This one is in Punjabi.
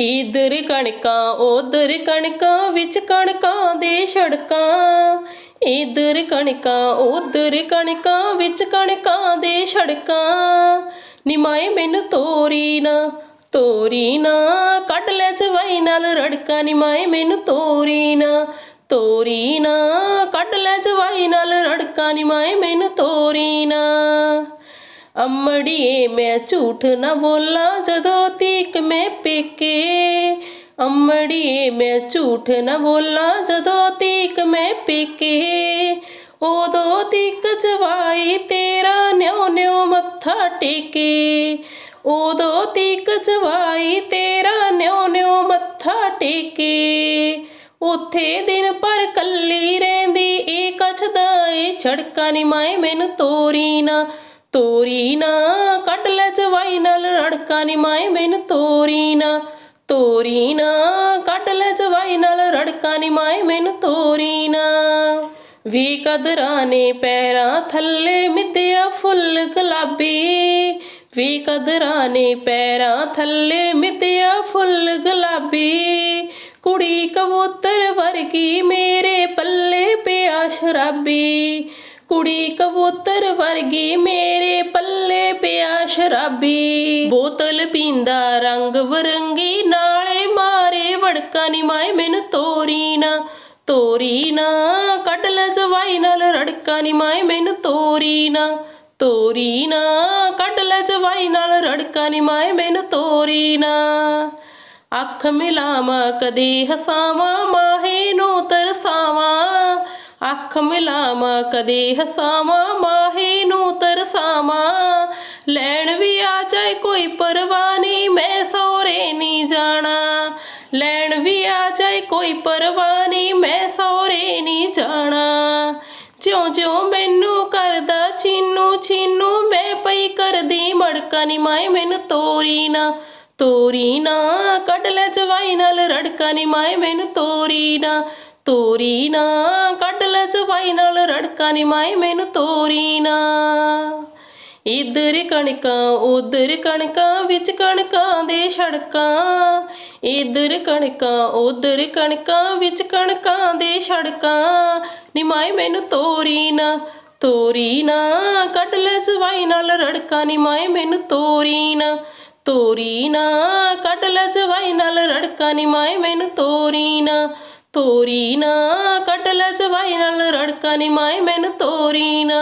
ਇਧਰ ਕਣਕਾਂ, ਉਧਰ ਕਣਕਾਂ, ਵਿੱਚ ਕਣਕਾਂ ਦੇ ਛੜਕਾਂ ਇਧਰ ਕਣਕਾਂ, ਉਧਰ ਕਣਕਾਂ, ਵਿੱਚ ਕਣਕਾਂ ਦੇ ਛੜਕਾਂ ਨਿਮਾਏ ਮੈਨੂੰ ਤੋਰੀ ਨਾ ਤੋਰੀ ਨਾ, ਕੱਢ ਲੈ ਜਵਾਈ ਨਾਲ ਰੜਕਾ। ਨਿਮਾਏ ਮੈਨੂੰ ਤੋਰੀ ਨਾ ਤੋਰੀ ਨਾ, ਕੱਢ ਲੈ ਚਵਾਈ ਨਾਲ ਰੜਕਾ। ਨਿਮਾਏ ਮੈਨੂੰ ਤੋਰੀ ਨਾ। ਅੰਮੜੀਏ ਮੈਂ ਝੂਠ ਨਾ ਬੋਲਾਂ, ਜਦੋਂ ਤੀਕ ਮੈਂ ਪੇਕੇ। ਅੰਮੜੀਏ ਮੈਂ ਝੂਠ ਨਾ ਬੋਲਾਂ, ਜਦੋਂ ਤੀਕ ਮੈਂ ਪੇਕੇ। ਉਦੋਂ ਤੀਕ ਜਵਾਈ ਤੇਰਾ ਨਿਉ ਨਿਉ ਮੱਥਾ ਟੇਕੇ। ਉਦੋਂ ਤੀਕ ਜਵਾਈ ਤੇਰਾ ਨਿਉ ਨਿਉ ਮੱਥਾ ਟੇਕੇ। ਉਥੇ ਦਿਨ ਪਰ ਕੱਲੀ ਰਹਿੰਦੀ ਏ ਕਛਦਾ ਏ ਛੜਕਾ ਨੀ ਮਾਏ ਮੈਨੂੰ ਤੋਰੀ ਨਾ। ਤੋਰੀ ਨਾ, ਕੱਢ ਲੈ ਜਵਾਈ ਨਾਲ ਰੜਕਾ ਨੀ ਮਾਏ ਮੈਨੂੰ ਤੋਰੀ ਨਾ। ਤੋਰੀ ਨਾ, ਕੱਢ ਲੈ ਜਵਾਈ ਨਾਲ ਰੜਕਾ ਨੀ ਮਾਏ ਮੈਨੂੰ ਤੋਰੀ ਨਾ। ਵੀ ਕਦਰਾਂ ਨੇ ਪੈਰਾਂ ਥੱਲੇ ਮਿੱਧਿਆ ਫੁੱਲ ਗੁਲਾਬੀ। ਵੀ ਕਦਰਾਂ ਨੇ ਪੈਰਾਂ ਥੱਲੇ ਮਿੱਧਿਆ ਫੁੱਲ ਗੁਲਾਬੀ। ਕੁੜੀ ਕਬੂਤਰ ਵਰਗੀ ਮੇਰੇ ਪੱਲੇ ਪਿਆ ਸ਼ਰਾਬੀ। ਕੁੜੀ ਕਬੂਤਰ ਵਰਗੀ ਮੇਰੇ ਪੱਲੇ ਪਿਆ ਸ਼ਰਾਬੀ। ਬੋਤਲ ਪੀਂਦਾ ਰੰਗ ਵਰੰਗੀ, ਨਾਲੇ ਮਾਰੇ ਵੜਕਾ ਨੀ ਮਾਏ ਮੈਨੂੰ ਤੋਰੀ ਨਾ। ਤੋਰੀ ਨਾ, ਕੱਢ ਲੈ ਜਵਾਈ ਨਾਲ ਰੜਕਾ ਨੀ ਮਾਏ ਮੈਨੂੰ ਤੋਰੀ ਨਾ। ਤੋਰੀ ਨਾ, ਕੱਢ ਲੈ ਜਵਾਈ ਨਾਲ ਰੜਕਾ ਨੀ ਮਾਏ ਮੈਨੂੰ ਤੋਰੀ ਨਾ। ਅੱਖ ਮਿਲਾਵਾਂ ਕਦੇ ਹਸਾਵਾਂ, ਮਾਹੇ ਨੂੰ ਤਰਸਾਵਾਂ ਅੱਖ ਮਿਲਾਵਾਂ, ਕਦੇ ਹਸਾਵਾਂ, ਮਾਹੇ ਨੂੰ ਤਰਸਾਵਾਂ। ਲੈਣ ਵੀ ਆ ਜਾਏ ਕੋਈ ਪਰਵਾਹ ਨਹੀਂ, ਮੈਂ ਸਹੁਰੇ ਨਹੀਂ ਜਾਣਾ। ਲੈਣ ਵੀ ਆ ਜਾਏ ਕੋਈ ਪਰਵਾਹ ਨਹੀਂ, ਮੈਂ ਸਹੁਰੇ ਨਹੀਂ ਜਾਣਾ। ਜਿਉਂ ਜਿਉਂ ਮੈਨੂੰ ਕਰਦਾ ਚੀਨੂ ਚੀਨੂ, ਮੈਂ ਪਈ ਕਰਦੀ ਮੜਕਾ ਨੀ, ਮਾਏ ਮੈਨੂੰ ਤੋਰੀ ਨਾ ਤੋਰੀ ਨਾ। ਕੱਢ ਲੈ ਜਵਾਈ ਨਾਲ ਰੜਕਾ ਨੀ, ਮਾਏ ਮੈਨੂੰ ਤੋਰੀ ਨਾ। ਤੋਰੀ ਨਾ, ਕੱਢ ਲੈ ਜਵਾਈ ਨਾਲ ਰੜਕਾ ਨੀ ਮਾਏ ਮੈਨੂੰ ਤੋਰੀ ਨਾ। ਇਧਰ ਕਣਕਾਂ, ਉਧਰ ਕਣਕਾਂ, ਵਿੱਚ ਕਣਕਾਂ ਦੇ ਛੜਕਾਂ ਇਧਰ ਕਣਕਾਂ, ਉਧਰ ਕਣਕਾਂ, ਵਿੱਚ ਕਣਕਾਂ ਦੇ ਛੜਕਾਂ ਨਿਮਾਏ ਮੈਨੂੰ ਤੋਰੀ ਨਾ ਤੋਰੀ ਨਾ, ਕੱਢ ਲੈ ਜਵਾਈ ਨਾਲ ਰੜਕਾ ਨਿਮਾਏ ਮੈਨੂੰ ਤੋਰੀ ਨਾ। ਤੋਰੀ ਨਾ, ਕੱਢ ਲੈ ਜਵਾਈ ਨਾਲ ਰੜਕਾ ਨਿਮਾਏ ਮੈਨੂੰ ਤੋਰੀ ਨਾ। ਤੋਰੀ ਨਾ ਕੱਢ ਲੈ ਜਵਾਈ ਨਾਲ ਰੜਕਾ ਨਿਮਾਏ ਮੈਨੂੰ ਤੋਰੀ ਨਾ।